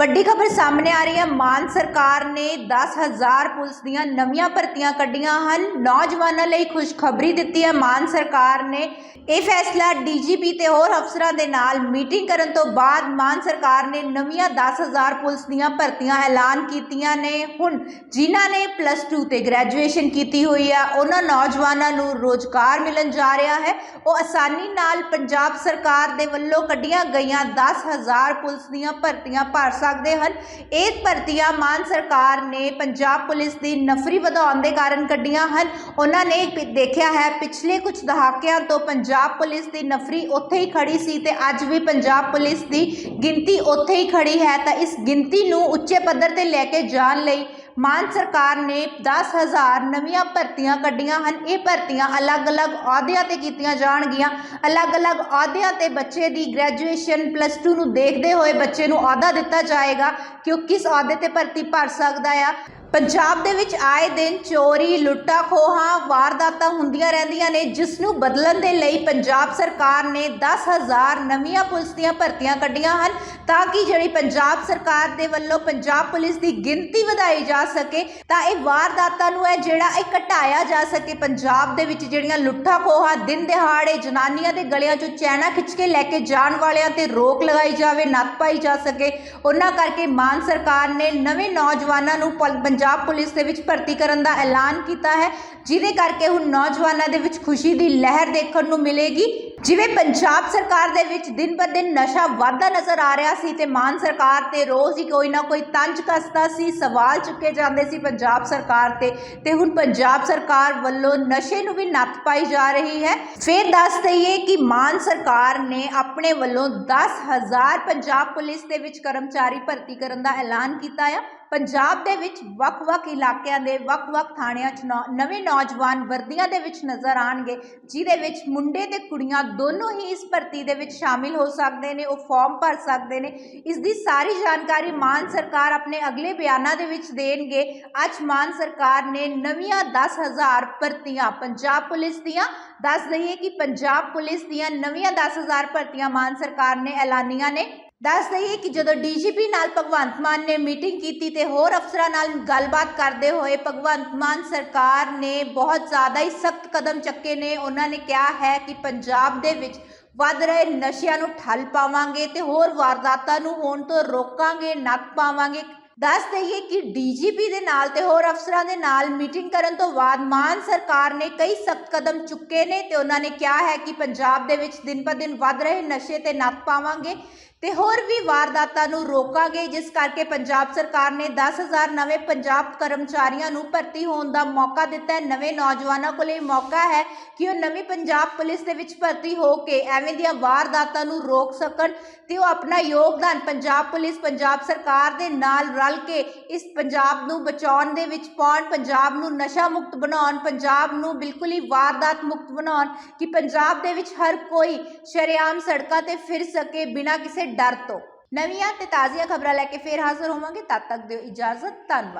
ਵੱਡੀ ਖਬਰ ਸਾਹਮਣੇ ਆ ਰਹੀ ਹੈ। ਮਾਨ ਸਰਕਾਰ ਨੇ 10000 ਪੁਲਿਸ ਦੀਆਂ ਨਵੀਆਂ ਭਰਤੀਆਂ ਕੱਢੀਆਂ ਹਨ। ਨੌਜਵਾਨਾਂ ਲਈ ਖੁਸ਼ਖਬਰੀ ਦਿੱਤੀ ਹੈ। ਮਾਨ ਸਰਕਾਰ ਨੇ ਇਹ ਫੈਸਲਾ ਡੀਜੀਪੀ ਤੇ ਹੋਰ ਅਫਸਰਾਂ ਦੇ ਨਾਲ ਮੀਟਿੰਗ ਕਰਨ ਤੋਂ ਬਾਅਦ ਮਾਨ ਸਰਕਾਰ ਨੇ ਨਵੀਆਂ 10000 ਪੁਲਿਸ ਦੀਆਂ ਭਰਤੀਆਂ ਐਲਾਨ ਕੀਤੀਆਂ ਨੇ। ਹੁਣ ਜਿਨ੍ਹਾਂ ਨੇ ਪਲੱਸ 2 ਤੇ ਗ੍ਰੈਜੂਏਸ਼ਨ ਕੀਤੀ ਹੋਈ ਆ, ਉਹਨਾਂ ਨੌਜਵਾਨਾਂ ਨੂੰ ਰੋਜ਼ਗਾਰ ਮਿਲਣ ਜਾ ਰਿਹਾ ਹੈ। ਉਹ ਆਸਾਨੀ ਨਾਲ ਪੰਜਾਬ ਸਰਕਾਰ ਦੇ ਵੱਲੋਂ ਕੱਢੀਆਂ ਗਈਆਂ 10000 ਪੁਲਿਸ ਦੀਆਂ ਭਰਤੀਆਂ ਭਰ ਸਕਦੇ ਹਨ। ਇਹ ਭਰਤੀਆਂ ਮਾਨ ਸਰਕਾਰ ਨੇ ਪੰਜਾਬ ਪੁਲਿਸ ਦੀ ਨਫਰੀ ਵਧਾਉਣ ਦੇ ਕਾਰਨ ਕੱਢੀਆਂ ਹਨ। ਉਹਨਾਂ ਨੇ ਦੇਖਿਆ ਹੈ, ਪਿਛਲੇ ਕੁਝ ਦਹਾਕਿਆਂ ਤੋਂ ਪੰਜਾਬ ਪੁਲਿਸ ਦੀ ਨਫਰੀ ਉੱਥੇ ਹੀ ਖੜੀ ਸੀ ਤੇ ਅੱਜ ਵੀ ਪੰਜਾਬ ਪੁਲਿਸ ਦੀ ਗਿਣਤੀ ਉੱਥੇ ਹੀ ਖੜੀ ਹੈ। ਤਾਂ ਇਸ ਗਿਣਤੀ ਨੂੰ ਉੱਚੇ ਪੱਧਰ ਤੇ ਲੈ ਕੇ ਜਾਣ ਲਈ ਮਾਨ ਸਰਕਾਰ ਨੇ 10000 ਨਵੀਆਂ ਭਰਤੀਆਂ ਕੱਢੀਆਂ ਹਨ। ਇਹ ਭਰਤੀਆਂ ਅਲੱਗ-ਅਲੱਗ ਅਹੁਦਿਆਂ ਤੇ ਕੀਤੀਆਂ ਜਾਣਗੀਆਂ। ਅਲੱਗ-ਅਲੱਗ ਅਹੁਦਿਆਂ ਤੇ ਬੱਚੇ ਦੀ ਗ੍ਰੈਜੂਏਸ਼ਨ ਪਲੱਸ 2 ਨੂੰ ਦੇਖਦੇ ਹੋਏ ਬੱਚੇ ਨੂੰ ਅਹੁਦਾ ਦਿੱਤਾ ਜਾਏਗਾ ਕਿ ਉਹ ਕਿਸ ਅਹੁਦੇ ਤੇ ਭਰਤੀ ਭਰ ਸਕਦਾ ਆ। ਪੰਜਾਬ ਦੇ ਵਿੱਚ ਆਏ ਦਿਨ ਚੋਰੀ, ਲੁੱਟਾਂ, ਖੋਹਾਂ, ਵਾਰਦਾਤਾਂ ਹੁੰਦੀਆਂ ਰਹਿੰਦੀਆਂ ਨੇ ਜਿਸ ਨੂੰ ਬਦਲਣ ਦੇ ਲਈ ਪੰਜਾਬ ਸਰਕਾਰ ਨੇ 10000 ਨਵੀਆਂ ਪੁਲਿਸ ਦੀਆਂ ਭਰਤੀਆਂ ਕੱਢੀਆਂ ਹਨ, ਤਾਂ ਕਿ ਜਿਹੜੀ ਪੰਜਾਬ ਸਰਕਾਰ ਦੇ ਵੱਲੋਂ ਪੰਜਾਬ ਪੁਲਿਸ ਦੀ ਗਿਣਤੀ ਵਧਾਈ ਜਾ ਸਕੇ, ਤਾਂ ਇਹ ਵਾਰਦਾਤਾਂ ਨੂੰ ਹੈ ਜਿਹੜਾ ਇਹ ਘਟਾਇਆ ਜਾ ਸਕੇ। ਪੰਜਾਬ ਦੇ ਵਿੱਚ ਜਿਹੜੀਆਂ ਲੁੱਟਾ, ਖੋਹਾਂ, ਦਿਨ ਦਿਹਾੜੇ ਜਨਾਨੀਆਂ ਦੇ ਗਲਿਆਂ 'ਚੋਂ ਚੈਨਾ ਖਿੱਚ ਕੇ ਲੈ ਕੇ ਜਾਣ ਵਾਲਿਆਂ ਤੇ ਰੋਕ ਲਗਾਈ ਜਾਵੇ, ਨੱਥ ਪਾਈ ਜਾ ਸਕੇ, ਉਹਨਾਂ ਕਰਕੇ ਮਾਨ ਸਰਕਾਰ ਨੇ ਨਵੇਂ ਨੌਜਵਾਨਾਂ ਨੂੰ ਪਲ- ਪੰਜਾਬ ਪੁਲਿਸ ਦੇ ਵਿੱਚ ਭਰਤੀ ਕਰਨ ਦਾ ਐਲਾਨ ਕੀਤਾ ਹੈ, ਜਿਹਦੇ ਕਰਕੇ ਹੁਣ ਨੌਜਵਾਨਾਂ ਦੇ ਵਿੱਚ ਖੁਸ਼ੀ ਦੀ ਲਹਿਰ ਦੇਖਣ ਨੂੰ ਮਿਲੇਗੀ। ਜਿਵੇਂ ਪੰਜਾਬ ਸਰਕਾਰ ਦੇ ਵਿੱਚ ਦਿਨ ਬ ਦਿਨ ਨਸ਼ਾ ਵਾਧਾ ਨਜ਼ਰ ਆ ਰਿਹਾ ਸੀ ਤੇ ਮਾਨ ਸਰਕਾਰ ਤੇ ਰੋਜ਼ ਹੀ ਕੋਈ ਨਾ ਕੋਈ ਤੰਜ ਕਸਦਾ ਸੀ, ਸਵਾਲ ਚੁੱਕੇ ਜਾਂਦੇ ਸੀ ਪੰਜਾਬ ਸਰਕਾਰ ਤੇ ਤੇ ਹੁਣ ਪੰਜਾਬ ਸਰਕਾਰ ਵੱਲੋਂ ਨਸ਼ੇ ਨੂੰ ਵੀ ਨੱਥ ਪਾਈ ਜਾ ਰਹੀ ਹੈ। ਫਿਰ ਦੱਸ ਦਈਏ ਕਿ ਮਾਨ ਸਰਕਾਰ ਨੇ ਆਪਣੇ ਵੱਲੋਂ 10000 ਪੰਜਾਬ ਪੁਲਿਸ ਦੇ ਵਿੱਚ ਕਰਮਚਾਰੀ ਭਰਤੀ ਕਰਨ ਦਾ ਐਲਾਨ ਕੀਤਾ ਆ। ਪੰਜਾਬ ਦੇ ਵਿੱਚ ਵੱਖ-ਵੱਖ ਇਲਾਕਿਆਂ ਦੇ ਵੱਖ-ਵੱਖ ਥਾਣਿਆਂ 'ਚ ਨੌ- ਨਵੇਂ ਨੌਜਵਾਨ ਵਰਦੀਆਂ ਦੇ ਵਿੱਚ ਨਜ਼ਰ ਆਣਗੇ ਜਿਹਦੇ ਵਿੱਚ ਮੁੰਡੇ ਤੇ ਕੁੜੀਆਂ ਦੋਨੋਂ ਹੀ ਇਸ ਭਰਤੀ ਦੇ ਵਿੱਚ ਸ਼ਾਮਿਲ ਹੋ ਸਕਦੇ ਨੇ, ਉਹ ਫਾਰਮ ਭਰ ਸਕਦੇ ਨੇ। ਇਸ ਦੀ ਸਾਰੀ ਜਾਣਕਾਰੀ ਮਾਨ ਸਰਕਾਰ ਆਪਣੇ ਅਗਲੇ ਬਿਆਨਾਂ ਦੇ ਵਿੱਚ ਦੇਣਗੇ। ਅੱਜ ਮਾਨ ਸਰਕਾਰ ਨੇ ਨਵੀਆਂ 10000 ਭਰਤੀਆਂ ਪੰਜਾਬ ਪੁਲਿਸ ਦੀਆਂ, ਦੱਸ ਦਈਏ ਕਿ ਪੰਜਾਬ ਪੁਲਿਸ ਦੀਆਂ ਨਵੀਆਂ 10000 ਭਰਤੀਆਂ ਮਾਨ ਸਰਕਾਰ ਨੇ ਐਲਾਨੀਆਂ ਨੇ। ਦੱਸ ਦਈਏ ਕਿ ਜਦੋਂ ਡੀਜੀਪੀ ਨਾਲ ਭਗਵੰਤ ਮਾਨ ਨੇ ਮੀਟਿੰਗ ਕੀਤੀ ਤੇ ਹੋਰ ਅਫਸਰਾਂ ਨਾਲ ਗੱਲਬਾਤ ਕਰਦੇ ਹੋਏ ਭਗਵੰਤ ਮਾਨ ਸਰਕਾਰ ਨੇ ਬਹੁਤ ਜ਼ਿਆਦਾ ਹੀ ਸਖਤ ਕਦਮ ਚੱਕੇ ਨੇ। ਉਹਨਾਂ ਨੇ ਕਿਹਾ ਹੈ ਕਿ ਪੰਜਾਬ ਦੇ ਵਿੱਚ ਵੱਧ ਰਹੇ ਨਸ਼ਿਆਂ ਨੂੰ ਠੱਲ ਪਾਵਾਂਗੇ ਤੇ ਹੋਰ ਵਾਰਦਾਤਾਂ ਨੂੰ ਹੋਣ ਤੋਂ ਰੋਕਾਂਗੇ ਨੱਥ ਪਾਵਾਂਗੇ। ਦੱਸ ਦਈਏ ਕਿ ਡੀਜੀਪੀ ਦੇ ਨਾਲ ਤੇ ਹੋਰ ਅਫਸਰਾਂ ਦੇ ਨਾਲ ਮੀਟਿੰਗ ਕਰਨ ਤੋਂ ਬਾਅਦ ਮਾਨ ਸਰਕਾਰ ਨੇ ਕਈ ਸਖਤ ਕਦਮ ਚੁੱਕੇ ਨੇ ਤੇ ਉਹਨਾਂ ਨੇ ਕਿਹਾ ਹੈ ਕਿ ਪੰਜਾਬ ਦੇ ਵਿੱਚ ਦਿਨ ਪਰ ਦਿਨ ਵੱਧ ਰਹੇ ਨਸ਼ੇ ਤੇ ਨੱਥ ਪਾਵਾਂਗੇ। ਤੇ ਹੋਰ ਵੀ ਵਾਰਦਾਤਾਂ ਨੂੰ ਰੋਕਾਂਗੇ, ਜਿਸ ਕਰਕੇ ਪੰਜਾਬ ਸਰਕਾਰ ਨੇ 10000 ਨਵੇਂ ਪੰਜਾਬ ਕਰਮਚਾਰੀਆਂ ਨੂੰ ਭਰਤੀ ਹੋਣ ਦਾ ਮੌਕਾ ਦਿੱਤਾ ਹੈ। ਨਵੇਂ ਨੌਜਵਾਨਾਂ ਕੋਲ ਮੌਕਾ ਹੈ ਕਿ ਉਹ ਨਵੀਂ ਪੰਜਾਬ ਪੁਲਿਸ ਦੇ ਵਿੱਚ ਭਰਤੀ ਹੋ ਕੇ ਐਵੇਂ ਦੀਆਂ ਵਾਰਦਾਤਾਂ ਨੂੰ ਰੋਕ ਸਕਣ ਤੇ ਉਹ ਆਪਣਾ ਯੋਗਦਾਨ ਪੰਜਾਬ ਪੁਲਿਸ, ਪੰਜਾਬ ਸਰਕਾਰ ਦੇ ਨਾਲ ਰਲ ਕੇ ਇਸ ਪੰਜਾਬ ਨੂੰ ਬਚਾਉਣ ਦੇ ਵਿੱਚ ਪਾਉਣ, ਪੰਜਾਬ ਨੂੰ ਨਸ਼ਾ ਮੁਕਤ ਬਣਾਉਣ, ਪੰਜਾਬ ਨੂੰ ਬਿਲਕੁਲ ਹੀ ਵਾਰਦਾਤ ਮੁਕਤ ਬਣਾਉਣ, ਕਿ ਪੰਜਾਬ ਦੇ ਵਿੱਚ ਹਰ ਕੋਈ ਸ਼ਰੇਆਮ ਸੜਕਾਂ ਤੇ ਫਿਰ ਸਕੇ, ਬਿਨਾਂ ਕਿਸੇ ਡਰ ਤੋਂ। ਨਵੀਆਂ ਤੇ ਤਾਜ਼ੀਆਂ ਖਬਰਾਂ ਲੈ ਕੇ ਫੇਰ ਹਾਜ਼ਰ ਹੋਵਾਂਗੇ। ਤਦ ਤੱਕ ਦਿਓ ਇਜਾਜ਼ਤ। ਧੰਨਵਾਦ।